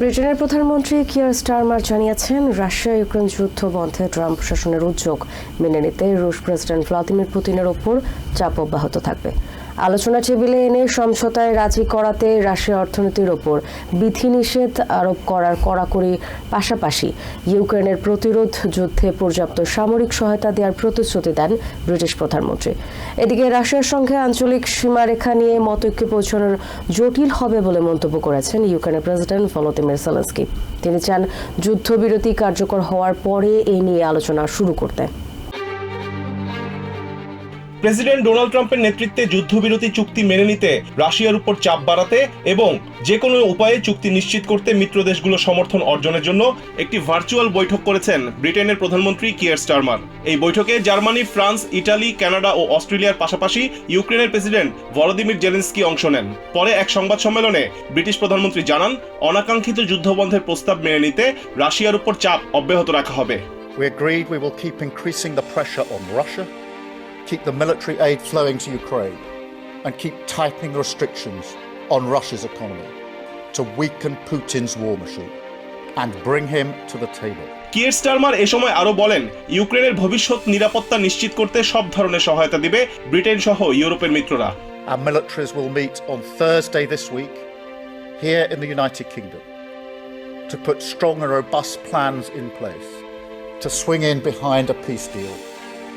ব্রিটেনের প্রধানমন্ত্রী Keir Starmer জানিয়েছেন, রাশিয়া ইউক্রেন যুদ্ধ বন্ধে ট্রাম্প প্রশাসনের উদ্যোগ মেনে নিতে রুশ প্রেসিডেন্ট ভ্লাদিমির পুতিনের ওপর চাপ অব্যাহত থাকবে। আলোচনা টেবিলে এনে সমঝোতায় রাজি করাতে রাশিয়া অর্থনীতির ওপর বিধিনিষেধ আরোপ করার কড়াকড়ি পাশাপাশি ইউক্রেনের প্রতিরোধ যুদ্ধে পর্যাপ্ত সামরিক সহায়তা দেওয়ার প্রতিশ্রুতি দেন ব্রিটিশ প্রধানমন্ত্রী। এদিকে রাশিয়ার সঙ্গে আঞ্চলিক সীমারেখা নিয়ে মতৈক্য পৌঁছানোর জটিল হবে বলে মন্তব্য করেছেন ইউক্রেনের প্রেসিডেন্ট ভলোদিমির সেলেন্সকি। তিনি চান যুদ্ধবিরতি কার্যকর হওয়ার পরে এই নিয়ে আলোচনা শুরু করতে। প্রেসিডেন্ট ডোনাল্ড ট্রাম্পের নেতৃত্বে যুদ্ধবিরতি চুক্তি মেনে নিতে রাশিয়ার উপর চাপ বাড়াতে এবং যে কোনো উপায়ে চুক্তি নিশ্চিত করতে মিত্র দেশগুলো সমর্থন অর্জনের জন্য একটি ভার্চুয়াল বৈঠক করেছেন ব্রিটেনের প্রধানমন্ত্রী কিয়ার স্টারমার। এই বৈঠকে জার্মানি ফ্রান্স ইটালি কানাডা ও অস্ট্রেলিয়ার পাশাপাশি ইউক্রেনের প্রেসিডেন্ট ভলোদিমির জেলেন্সকি অংশ নেন। পরে এক সংবাদ সম্মেলনে ব্রিটিশ প্রধানমন্ত্রী জানান অনাকাঙ্ক্ষিত যুদ্ধবন্ধের প্রস্তাব মেনে নিতে রাশিয়ার উপর চাপ অব্যাহত রাখা হবে। We agreed we will keep increasing the pressure on Russia, keep the military aid flowing to Ukraine, and keep tightening restrictions on Russia's economy to weaken Putin's war machine and bring him to the table. Keir Starmer এ সময় আরো বলেন ইউক্রেনের ভবিষ্যৎ নিরাপত্তা নিশ্চিত করতে সব ধরনের সহায়তা দিবে ব্রিটেন সহ ইউরোপের মিত্ররা Our militaries will meet on Thursday this week here in the United Kingdom to put strong and robust plans in place to swing in behind a peace deal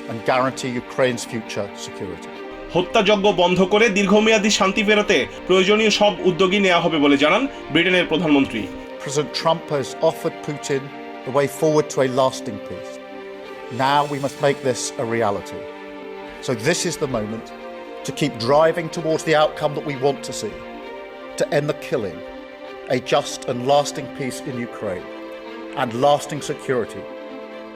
and guarantee Ukraine's future security. হত্যাযজ্ঞ বন্ধ করে দীর্ঘমেয়াদী শান্তি ফেরাতে প্রয়োজনীয় সব উদ্যোগী নেওয়া হবে বলে জানান ব্রিটেনের প্রধানমন্ত্রী President Trump has offered Putin the way forward to a lasting peace. Now we must make this a reality. So, this is the moment to keep driving towards the outcome that we want to see to end the killing, a just and lasting peace in Ukraine, and lasting security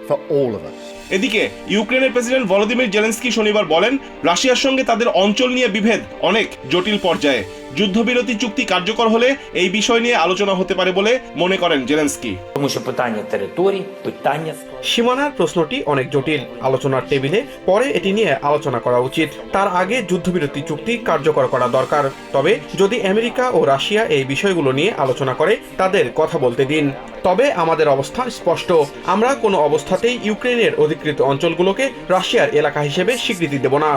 for all of us. এদিকে ইউক্রেনের president Volodymyr Zelensky শনিবার বলেন রাশিয়ার সঙ্গে তাদের অঞ্চল নিয়ে বিভেদ অনেক জটিল পর্যায়ে। যুদ্ধবিরতি চুক্তি কার্যকর হলে এই বিষয় নিয়ে আলোচনা হতে পারে বলে মনে করেন জেলেন্সকি। সীমানার প্রশ্নটি অনেক জটিল। আলোচনার টেবিলে পরে এটি নিয়ে আলোচনা করা উচিত। তার আগে যুদ্ধবিরতি চুক্তি কার্যকর করা দরকার। তবে যদি আমেরিকা ও রাশিয়া এই বিষয়গুলো নিয়ে আলোচনা করে তাদের কথা বলতে দিন। তবে আমাদের অবস্থান স্পষ্ট। আমরা কোনো অবস্থা অবস্থাতেই ইউক্রেনের অধিকৃত অঞ্চলগুলোকে রাশিয়ার এলাকা হিসেবে স্বীকৃতি দেব না।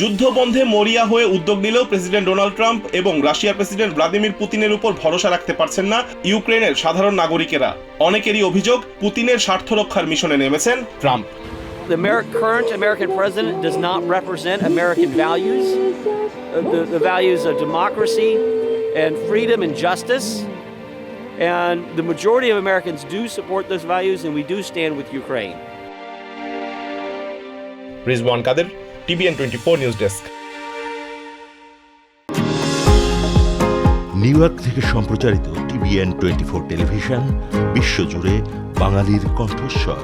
যুদ্ধ বন্ধে মরিয়া হয়ে উদ্যোগ নিলেও প্রেসিডেন্ট ডোনাল্ড ট্রাম্প এবং রাশিয়ার প্রেসিডেন্ট ভ্লাদিমির পুতিনের উপর ভরসা রাখতে পারছেন না ইউক্রেনের সাধারণ নাগরিকেরা। অনেকেরই অভিযোগ পুতিনের স্বার্থ রক্ষার মিশনে নেমেছেন Trump. And freedom and justice. And the majority of Americans do support those values, and we do stand with Ukraine. Kader TVN twenty four news desk New York থেকে সম্প্রচারিত টিভিএন টোয়েন্টি ফোর টেলিভিশন বিশ্বজুড়ে বাঙালির কণ্ঠস্বর